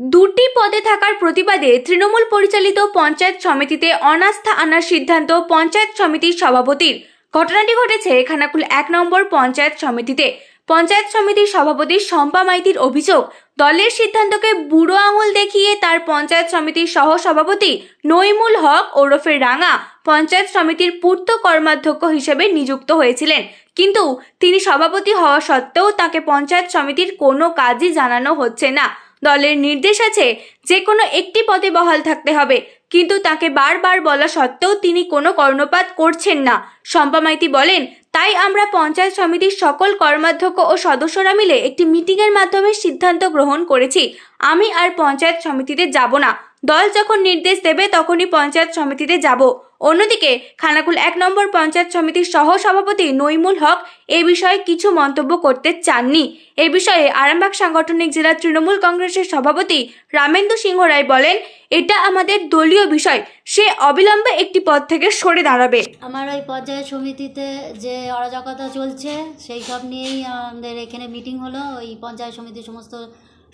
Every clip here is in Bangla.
দুটি পদে থাকার প্রতিবাদে তৃণমূল পরিচালিত পঞ্চায়েত সমিতিতে অনাস্থা আনার সিদ্ধান্ত পঞ্চায়েত সমিতির সভাপতির। ঘটনাটি ঘটেছে খানাকুল এক নম্বর পঞ্চায়েত সমিতিতে। পঞ্চায়েত সমিতির সভাপতি শম্পা মাইতির অভিযোগ, দলের সিদ্ধান্তকে বুড়ো আঙুল দেখিয়ে তার পঞ্চায়েত সমিতির সহ সভাপতি নইমুল হক ওরফে রাঙা পঞ্চায়েত সমিতির পূর্ত কর্মাধ্যক্ষ হিসেবে নিযুক্ত হয়েছিলেন। কিন্তু তিনি সভাপতি হওয়া সত্ত্বেও তাকে পঞ্চায়েত সমিতির কোনো কাজই জানানো হচ্ছে না। দলের নির্দেশ আছে যে কোনো একটি পদে বহাল থাকতে হবে। কিন্তু তাকে বারবার বলা সত্ত্বেও তিনি কোনো কর্ণপাত করছেন না। শম্পা মাইতি বলেন, তাই আমরা পঞ্চায়েত সমিতির সকল কর্মাধ্যক্ষ ও সদস্যরা মিলে একটি মিটিংয়ের মাধ্যমে সিদ্ধান্ত গ্রহণ করেছি। আমি আর পঞ্চায়েত সমিতিতে যাব না। দল যখন নির্দেশ দেবে তখনই পঞ্চায়েত সমিতিতে যাব। অন্যদিকে খানাকুল এক নম্বর পঞ্চায়েত সমিতির সহ সভাপতি নইমুল হক এ বিষয়ে কিছু মন্তব্য করতে চাননি। এ বিষয়ে আরামবাগ সাংগঠনিক জেলা তৃণমূল কংগ্রেসের সভাপতি রামেন্দু সিংহ রায় বলেন, এটা আমাদের দলীয় বিষয়। সে অবিলম্বে একটি পদ থেকে সরে দাঁড়াবে। আমার ওই পঞ্চায়েত সমিতিতে যে অরাজকতা চলছে, সেই সব নিয়েই আমাদের এখানে মিটিং হলো। ওই পঞ্চায়েত সমিতির সমস্ত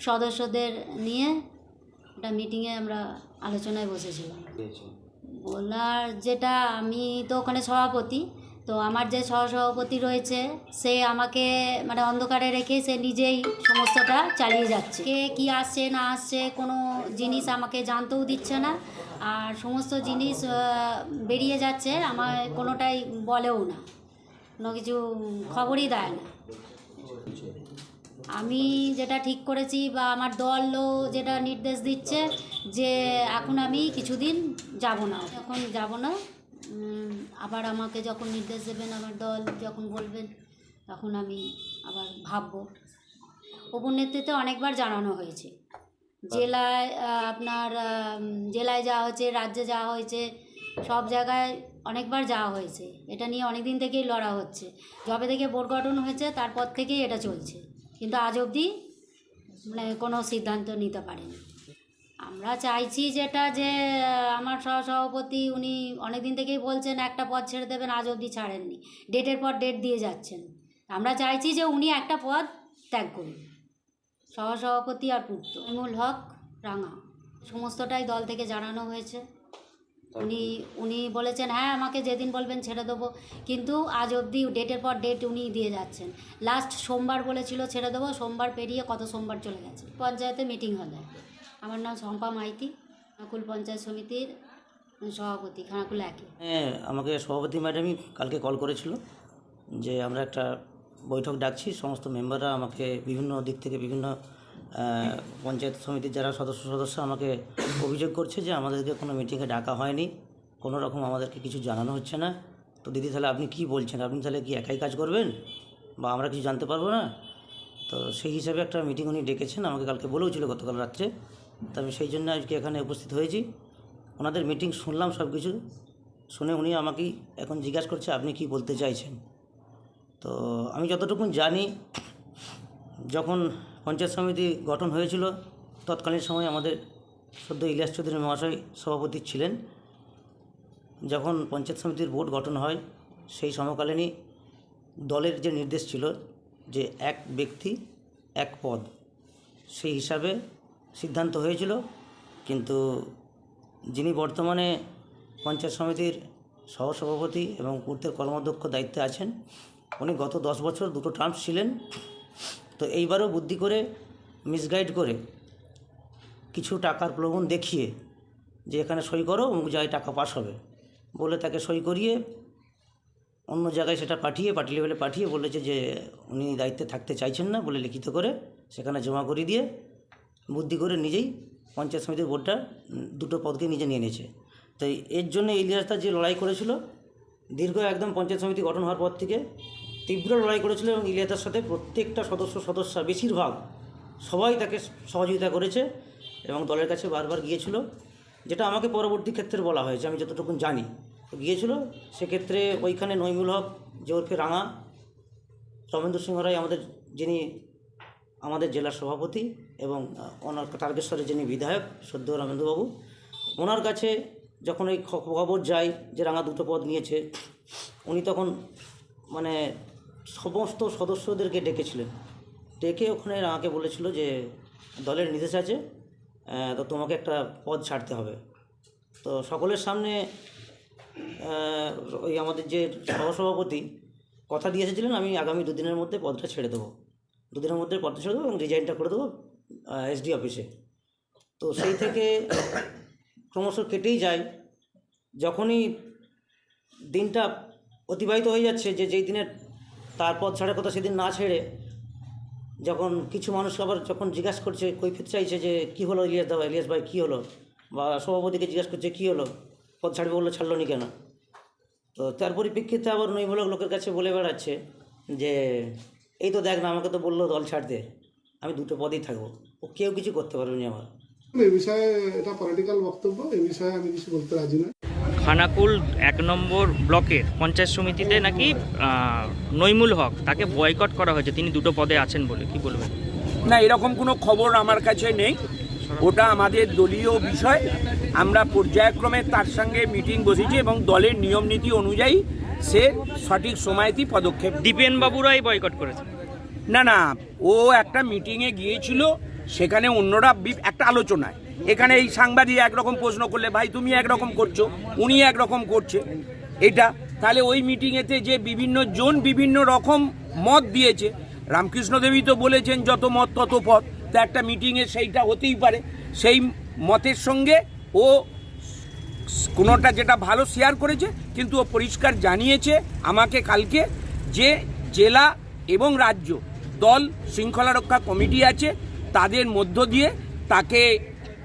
সদস্যদের নিয়ে একটা মিটিংয়ে আমরা আলোচনায় বসেছিলাম। বলার যেটা আমি তো ওখানে সভাপতি, তো আমার যে সহসভাপতি রয়েছে, সে আমাকে মানে অন্ধকারে রেখে সে নিজেই সমস্তটা চালিয়ে যাচ্ছে। কে কী আসছে, না আসছে, কোনো জিনিস আমাকে জানতেও দিচ্ছে না। আর সমস্ত জিনিস বেরিয়ে যাচ্ছে আমার কোনোটাই বলেও না। কোনো কিছু খবরই দেয় না। আমি যেটা ঠিক করেছি বা আমার দলও যেটা নির্দেশ দিচ্ছে যে এখন আমি কিছুদিন যাব না। এখন যাব না আবার আমাকে যখন নির্দেশ দেবেন আমার দল, যখন বলবেন, তখন আমি আবার ভাববো। নেতৃত্বে অনেকবার জানানো হয়েছে। জেলায় আপনার জেলায় যাওয়া হয়েছে, রাজ্যে যাওয়া হয়েছে, সব জায়গায় অনেকবার যাওয়া হয়েছে। এটা নিয়ে অনেক দিন থেকেই লড়া হচ্ছে। যবে থেকে বোর্ড গঠন হয়েছে, তারপর থেকেই এটা চলছে। কিন্তু আজ অবধি মানে কোনো সিদ্ধান্ত নিতে পারেনি। আমরা চাইছি যেটা যে, আমার সহসভাপতি উনি অনেক দিন থেকেই বলছেন, একটা পদ ছেড়ে দেবেন, আজ অবধি ছাড়েননি। ডেটের পর ডেট দিয়ে যাচ্ছেন। আমরা চাইছি যে উনি একটা পদ ত্যাগ করুন। সহসভাপতি আর পূর্ত ইমুল হক, রাঙা। সমস্তটাই দল থেকে জানানো হয়েছে। উনি উনি বলেছেন হ্যাঁ আমাকে যেদিন বলবেন ছেড়ে দেবো। কিন্তু আজ অবধি ডেটের পর ডেট উনি দিয়ে যাচ্ছেন। লাস্ট সোমবার বলেছিল ছেড়ে দেবো, সোমবার পেরিয়ে কত সোমবার চলে গেছে। পঞ্চায়েতে মিটিং হলে। আমার নাম শম্পা মাইতি, খানাকুল পঞ্চায়েত সমিতির সভাপতি, খানাকুল একই হ্যাঁ আমাকে সভাপতি ম্যাডামই কালকে কল করেছিল যে আমরা একটা বৈঠক ডাকছি, সমস্ত মেম্বাররা আমাকে বিভিন্ন দিক থেকে বিভিন্ন পঞ্চায়েত সমিতির যারা সদস্য সদস্য আমাকে অভিযোগ করছে যে আমাদেরকে কোনো মিটিংয়ে ডাকা হয়নি, কোনো রকম আমাদেরকে কিছু জানানো হচ্ছে না। তো দিদি, তাহলে আপনি কি বলছেন? আপনি তাহলে কি একাই কাজ করবেন? বা আমরা কিছু জানতে পারব না? তো সেই হিসাবে একটা মিটিং উনি ডেকেছেন, আমাকে কালকে বলেও ছিল গতকাল রাত্রে। তো আমি সেই জন্য আজকে এখানে উপস্থিত হয়েছি। ওনাদের মিটিং শুনলাম সব কিছু। শুনে উনি আমাকেই এখন জিজ্ঞাসা করছে, আপনি কি বলতে চাইছেন? তো আমি যতটুকু জানি যখন পঞ্চায়েত সমিতি গঠন হয়েছিল, তৎকালীন সময় আমাদের সদ্য ইলিয়াস চৌধুরী মহাশয় সভাপতি ছিলেন। যখন পঞ্চায়েত সমিতির বোর্ড গঠন হয়, সেই সমকালীনই দলের যে নির্দেশ ছিল যে এক ব্যক্তি, এক পদ, সেই হিসাবে সিদ্ধান্ত হয়েছিল। কিন্তু যিনি বর্তমানে পঞ্চায়েত সমিতির সহসভাপতি এবং পূর্তের কর্মাধ্যক্ষ দায়িত্বে আছেন, উনি গত দশ বছর দুটো টার্মস ছিলেন। তো এইবারও বুদ্ধি করে মিসগাইড করে কিছু টাকার প্রলোভন দেখিয়ে যে এখানে সই করো, অমুক জায়গায় টাকা পাস হবে। বলে তাকে সই করিয়ে অন্য জায়গায় সেটা পাঠিয়ে পার্টি লেভেলে পাঠিয়ে বলেছে যে উনি দায়িত্বে থাকতে চাইছেন না বলে লিখিত করে সেখানে জমা করে দিয়ে বুদ্ধি করে নিজেই পঞ্চায়েত সমিতির বোর্ডটা দুটো পদকে নিজে নিয়ে নিয়েছে। তো এর জন্য ইলিয়াসদা যে লড়াই করেছিল, দীর্ঘ একদম পঞ্চায়েত সমিতি গঠন হওয়ার পর থেকে তীব্র লড়াই করেছিল এবং ইলিয়াসদার সাথে প্রত্যেকটা সদস্য সদস্য বেশিরভাগ সবাই তাকে সহযোগিতা করেছে এবং দলের কাছে বারবার গিয়েছিল, যেটা আমাকে পরবর্তী ক্ষেত্রে বলা হয়েছে আমি যতটুকু জানি। তো গিয়েছিল, সেক্ষেত্রে ওইখানে নইমুল হক ওরফে রাঙা, রমেন্দ্র সিংহ রায় আমাদের যিনি আমাদের জেলার সভাপতি এবং ওনার তারকেশ্বরের যিনি বিধায়ক সদ্য রমেন্দ্রবাবু, ওনার কাছে যখন ওই খবর যায় যে রাঙা দুটো পদ নিয়েছে, উনি তখন মানে সমস্ত সদস্যদেরকে ডেকেছিলেন। ডেকে ওখানে আমাকে বলেছিল যে, দলের নির্দেশ আছে তো তোমাকে একটা পদ ছাড়তে হবে। তো সকলের সামনে ওই আমাদের যে সহসভাপতি কথা দিয়ে এসেছিলেন, আমি আগামী দুদিনের মধ্যে পদটা ছেড়ে দেবো। দুদিনের মধ্যে পদটা ছেড়ে দেবো এবং রিজাইনটা করে দেবো এসডি অফিসে তো সেই থেকে ক্রমশ কেটেই যায়। যখনই দিনটা অতিবাহিত হয়ে যাচ্ছে, যে যেই দিনের তার পথ ছাড়ার কথা সেদিন না ছেড়ে যখন কিছু মানুষ আবার যখন জিজ্ঞাসা করছে, কৈফিয়ত চাইছে যে কী হলো ইলিয়াস দাবা ইলিয়াস ভাই কী হলো? বা সভাপতিকে জিজ্ঞাসা করছে কী হলো? পদ ছাড়বে বলল ছাড়লো নি কেন? তো তার পরিপ্রেক্ষিতে আবার নৈমূলক লোকের কাছে বলে বেড়াচ্ছে যে, এই তো দেখ না, আমাকে তো বলল দল ছাড়তে। আমি দুটো পদেই থাকব। ও কেউ কিছু করতে পারবে না আমার। এই বিষয়ে এটা পলিটিক্যাল বক্তব্য, এই বিষয়ে আমি কিছু বলতে রাজি নই। খানাকুল এক নম্বর ব্লকের পঞ্চায়েত সমিতিতে নাকি আহ, নইমুল হক তাকে বয়কট করা হয়েছে। তিনি দুটো পদে আছেন বলে কি বলবেন? না এরকম কোনো খবর আমার কাছে নেই। ওটা আমাদের দলীয় বিষয়। আমরা পর্যায়ক্রমে তার সঙ্গে মিটিং বসেছি এবং দলের নিয়ম নীতি অনুযায়ী সে সঠিক সময়তেই পদক্ষেপ দীপেন বাবুরাই বয়কট করেছে। না না ও একটা মিটিংয়ে গিয়েছিল সেখানে অন্যরা একটা আলোচনায়। এখানে এই সাংবাদিক একরকম প্রশ্ন করলে, ভাই, তুমি একরকম করছ, উনি একরকম করছে। এটা, তাহলে ওই মিটিংয়েতে যে বিভিন্ন জন বিভিন্ন রকম মত দিয়েছে, রামকৃষ্ণ দেবী তো বলেছেন, যত মত, তত পথ। তা একটা মিটিংয়ে সেইটা হতেই পারে। সেই মতের সঙ্গে ও কোনোটা যেটা ভালো শেয়ার করেছে, কিন্তু ও পরিষ্কার জানিয়েছে আমাকে কালকে যে জেলা এবং রাজ্য দল শৃঙ্খলা রক্ষা কমিটি আছে, তাদের মধ্য দিয়ে তাকে